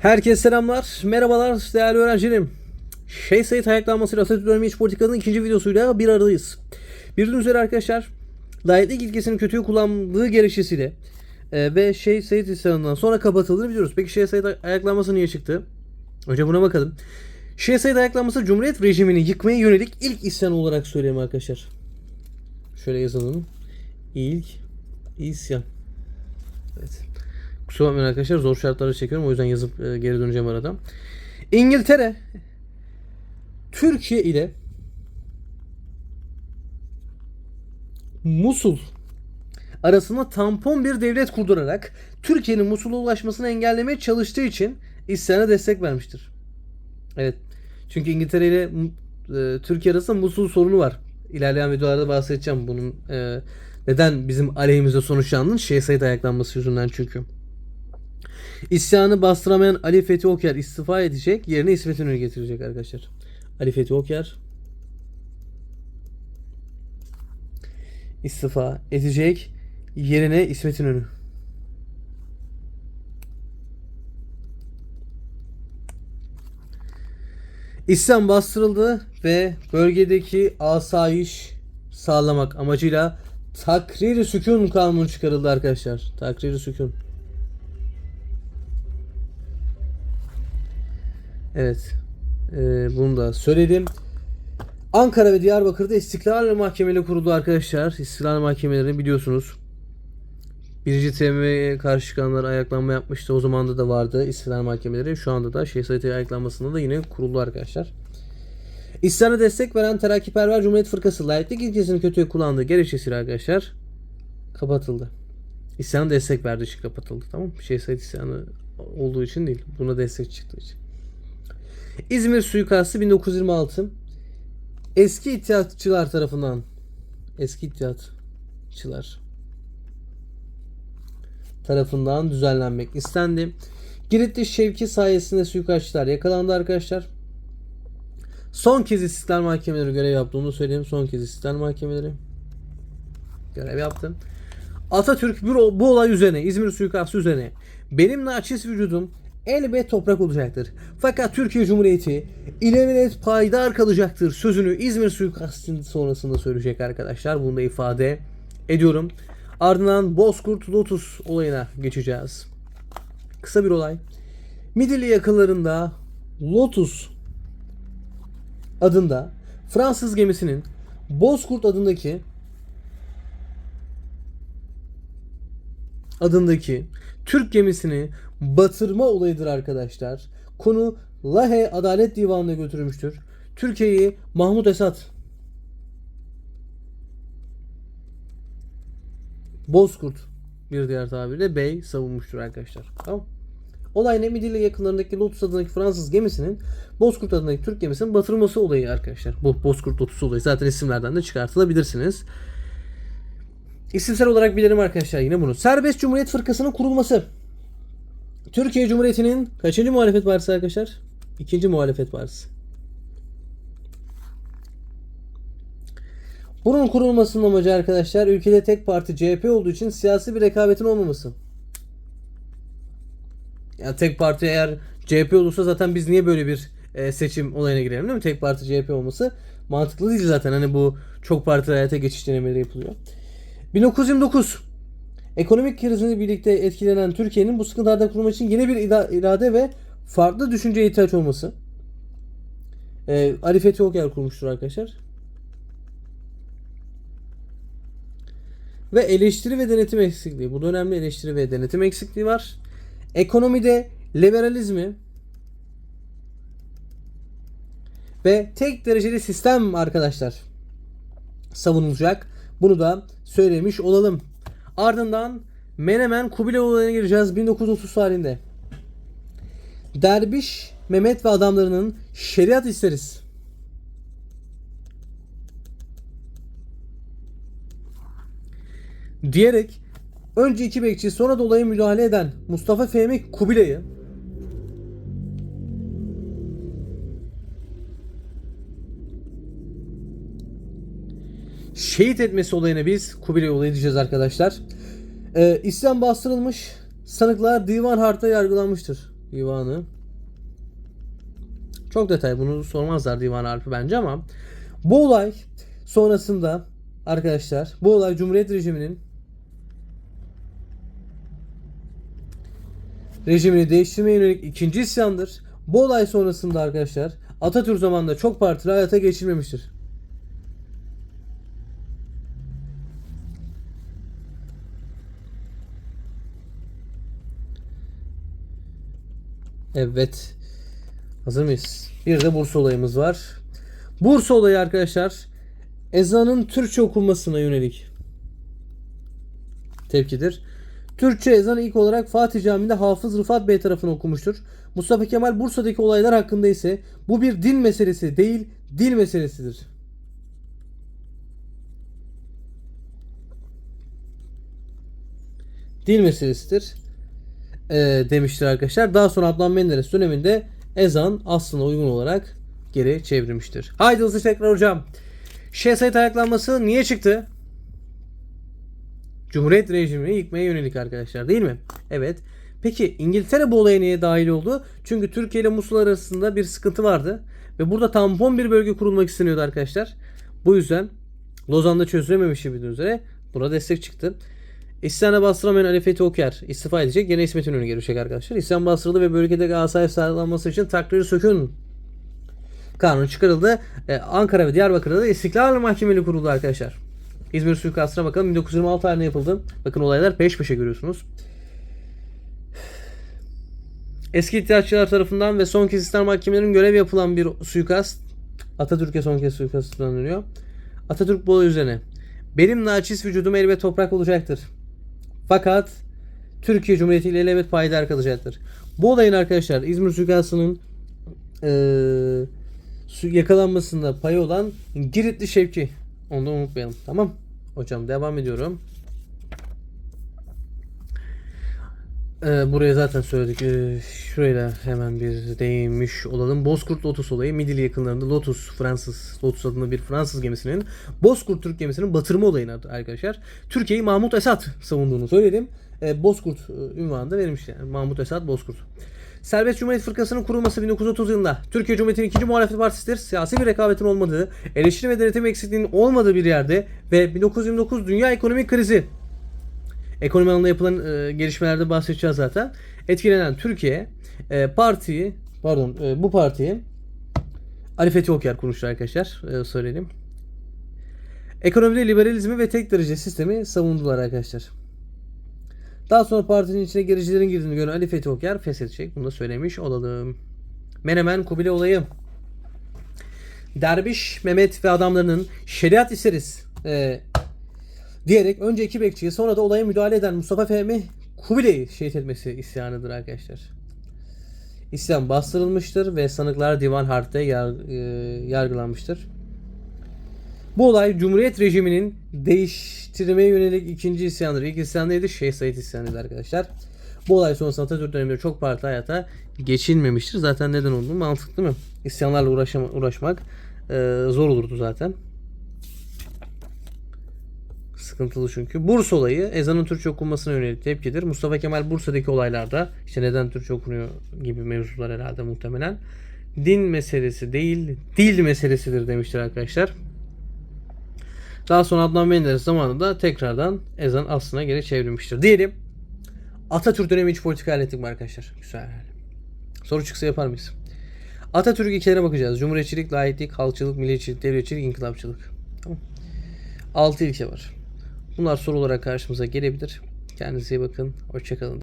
Herkese selamlar, merhabalar değerli öğrencilerim. Şeyh Said ayaklanmasıyla Atatürk dönemi iç politikanın ikinci videosuyla bir aradayız. Bildiğiniz üzere arkadaşlar, layıklık ilkesini kötüye kullandığı gerekçesiyle e, ve Şeyh Said isyanından sonra kapatıldığını biliyoruz. Peki Şeyh Said ayaklanması niye çıktı? Önce buna bakalım. Şeyh Said ayaklanması Cumhuriyet rejimini yıkmaya yönelik ilk isyan olarak söyleyeyim arkadaşlar. Şöyle yazalım. İlk isyan. Evet. Kusura bakmayın arkadaşlar zor şartlarda çekiyorum o yüzden yazıp e, geri döneceğim arada. İngiltere Türkiye ile Musul arasında tampon bir devlet kurdurarak Türkiye'nin Musul'a ulaşmasını engellemeye çalıştığı için isyana destek vermiştir. Evet. Çünkü İngiltere ile e, Türkiye arasında Musul sorunu var. İlerleyen videolarda bahsedeceğim bunun e, neden bizim aleyhimize sonuçlandığını Şeyh Said ayaklanması yüzünden çünkü. İsyanı bastıramayan Ali Fethi Okyar istifa edecek. Yerine İsmet İnönü getirecek arkadaşlar. Ali Fethi Okyar istifa edecek. Yerine İsmet İnönü. İsyan bastırıldı ve bölgedeki asayiş sağlamak amacıyla takrir-i sükun kanunu çıkarıldı arkadaşlar. Takrir-i sükun. Evet. Ee, bunu da söyledim. Ankara ve Diyarbakır'da istiklal mahkemeleri kuruldu arkadaşlar. İstiklal mahkemelerini biliyorsunuz. Birinci TM'ye karşı çıkanlar ayaklanma yapmıştı. O zamanda da vardı istiklal mahkemeleri. Şu anda da Şeyh Said ayaklanmasında da yine kuruldu arkadaşlar. İsyana destek veren Terakkiperver Cumhuriyet Fırkası layıklık ilkesini kötüye kullandığı gerekçesiyle arkadaşlar kapatıldı. İsyana destek verdiği için kapatıldı. Tamam mı? Şeyh Said isyanı olduğu için değil. Buna destek çıktığı için. İzmir suikastı 1926 eski ittihatçılar tarafından eski ittihatçılar tarafından düzenlenmek istendi. Giritli Şevki sayesinde suikastçılar yakalandı arkadaşlar. Son kez istiklal mahkemeleri görev yaptığını söyleyeyim. Son kez istiklal mahkemeleri görev yaptı. Atatürk bu, bu olay üzerine, İzmir suikastı üzerine benim naçiz vücudum elbet toprak olacaktır. Fakat Türkiye Cumhuriyeti ilelebet payidar kalacaktır sözünü İzmir suikastının sonrasında söyleyecek arkadaşlar. Bunu da ifade ediyorum. Ardından Bozkurt Lotus olayına geçeceğiz. Kısa bir olay. Midilli yakınlarında Lotus adında Fransız gemisinin Bozkurt adındaki adındaki Türk gemisini batırma olayıdır arkadaşlar. Konu Lahe Adalet Divanı'na götürülmüştür. Türkiye'yi Mahmut Esat Bozkurt bir diğer tabirle Bey savunmuştur arkadaşlar. Tamam. Olay ne Midilli yakınlarındaki Lotus adındaki Fransız gemisinin Bozkurt adındaki Türk gemisinin batırılması olayı arkadaşlar. Bu Bozkurt Lotus olayı zaten isimlerden de çıkartılabilirsiniz. İsimsel olarak bilelim arkadaşlar yine bunu. Serbest Cumhuriyet Fırkası'nın kurulması. Türkiye Cumhuriyeti'nin kaçıncı muhalefet partisi arkadaşlar? İkinci muhalefet partisi. Bunun kurulmasının amacı arkadaşlar ülkede tek parti CHP olduğu için siyasi bir rekabetin olmaması. Yani tek parti eğer CHP olursa zaten biz niye böyle bir e, seçim olayına girelim değil mi? Tek parti CHP olması mantıklı değil zaten. Hani bu çok parti hayata geçiş denemeleri yapılıyor. 1929 Ekonomik krizle birlikte etkilenen Türkiye'nin bu sıkıntılarda kurulmak için yeni bir irade ve farklı düşünceye ihtiyaç olması. Ee, Ali Fethi Okyar kurmuştur arkadaşlar. Ve eleştiri ve denetim eksikliği. Burada önemli eleştiri ve denetim eksikliği var. Ekonomide liberalizmi ve tek dereceli sistem arkadaşlar savunulacak. Bunu da söylemiş olalım. Ardından Menemen Kubilay gireceğiz 1930 tarihinde. Derviş Mehmet ve adamlarının şeriat isteriz. Diyerek önce iki bekçi sonra da olaya müdahale eden Mustafa Fehmi Kubilay'ı şehit etmesi olayına biz Kubilay olayı diyeceğiz arkadaşlar. Ee, İslam bastırılmış, sanıklar divan harta yargılanmıştır. Divanı. Çok detay bunu sormazlar divan harfi bence ama bu olay sonrasında arkadaşlar bu olay Cumhuriyet rejiminin rejimini değiştirmeye yönelik ikinci isyandır. Bu olay sonrasında arkadaşlar Atatürk zamanında çok partili hayata geçirmemiştir. Evet. Hazır mıyız? Bir de Bursa olayımız var. Bursa olayı arkadaşlar ezanın Türkçe okunmasına yönelik tepkidir. Türkçe ezanı ilk olarak Fatih Camii'nde Hafız Rıfat Bey tarafından okumuştur. Mustafa Kemal Bursa'daki olaylar hakkında ise bu bir din meselesi değil, dil meselesidir. Dil meselesidir e, demiştir arkadaşlar. Daha sonra Adnan Menderes döneminde ezan aslına uygun olarak geri çevrilmiştir. Haydi hızlı tekrar hocam. Şeyh Said ayaklanması niye çıktı? Cumhuriyet rejimini yıkmaya yönelik arkadaşlar değil mi? Evet. Peki İngiltere bu olaya niye dahil oldu? Çünkü Türkiye ile Musul arasında bir sıkıntı vardı. Ve burada tampon bir bölge kurulmak isteniyordu arkadaşlar. Bu yüzden Lozan'da çözülememiş bildiğiniz üzere buna destek çıktı. İsyan'a bastıramayan Ali Fethi Oker istifa edecek. Yine İsmet İnönü gelecek arkadaşlar. İsyan bastırıldı ve bölgede asayiş sağlanması için takdiri sökün kanunu çıkarıldı. Ee, Ankara ve Diyarbakır'da da İstiklal Mahkemeli kuruldu arkadaşlar. İzmir suikastına bakalım. 1926 tarihinde yapıldı. Bakın olaylar peş peşe görüyorsunuz. Eski ihtiyaççılar tarafından ve son kez İslam mahkemelerinin görev yapılan bir suikast. Atatürk'e son kez suikast planlanıyor. Atatürk bu üzerine. Benim naçiz vücudum el ve toprak olacaktır. Fakat Türkiye Cumhuriyeti ile elbet payidar kalacaktır. Bu olayın arkadaşlar İzmir suikastının su- yakalanmasında payı olan Giritli Şevki. Onu da unutmayalım. Tamam. Hocam devam ediyorum. Ee, buraya zaten söyledik. Ee, şuraya da hemen bir değinmiş olalım. Bozkurt Lotus olayı Midilli yakınlarında Lotus Fransız Lotus adında bir Fransız gemisinin Bozkurt Türk gemisinin batırma olayını arkadaşlar. Türkiye'yi Mahmut Esat savunduğunu söyledim. Ee, Bozkurt e, ünvanı da verilmiş yani. Mahmut Esat Bozkurt. Serbest Cumhuriyet Fırkası'nın kurulması 1930 yılında Türkiye Cumhuriyeti'nin ikinci muhalefet partisidir. Siyasi bir rekabetin olmadığı, eleştiri ve denetim eksikliğinin olmadığı bir yerde ve 1929 dünya ekonomik krizi ekonomi alanında yapılan e, gelişmelerde bahsedeceğiz zaten. Etkilenen Türkiye e, partiyi pardon e, bu partiyi Ali Fethi Okyar kurmuştu arkadaşlar. E, söyleyelim. Ekonomide liberalizmi ve tek derece sistemi savundular arkadaşlar. Daha sonra partinin içine gericilerin girdiğini gören Ali Fethi Okyar feshedecek. Bunu da söylemiş olalım. Menemen Kubilay olayı. Derviş Mehmet ve adamlarının şeriat isteriz e, diyerek önce iki bekçiyi sonra da olaya müdahale eden Mustafa Fehmi Kubilay'ı şehit etmesi isyanıdır arkadaşlar. İsyan bastırılmıştır ve sanıklar divan harpte yar- e, yargılanmıştır. Bu olay Cumhuriyet rejiminin değiştirmeye yönelik ikinci isyandır. İlk isyan neydi? Şeyh Said isyanıydı arkadaşlar. Bu olay sonrasında Atatürk döneminde çok partili hayata geçilmemiştir. Zaten neden olduğunu mantıklı mı? İsyanlarla uğraşama- uğraşmak e, zor olurdu zaten. Sıkıntılı çünkü. Bursa olayı ezanın Türkçe okunmasına yönelik tepkidir. Mustafa Kemal Bursa'daki olaylarda işte neden Türkçe okunuyor gibi mevzular herhalde muhtemelen. Din meselesi değil, dil meselesidir demiştir arkadaşlar. Daha sonra Adnan Menderes zamanında tekrardan ezan aslına geri çevrilmiştir. Diyelim Atatürk dönemi iç politika hallettik mi arkadaşlar? Güzel. Soru çıksa yapar mıyız? Atatürk ilkelere bakacağız. Cumhuriyetçilik, laiklik, halkçılık, milliyetçilik, devletçilik, inkılapçılık. Tamam. 6 ilke var. Bunlar soru olarak karşımıza gelebilir. Kendinize iyi bakın. Hoşçakalın.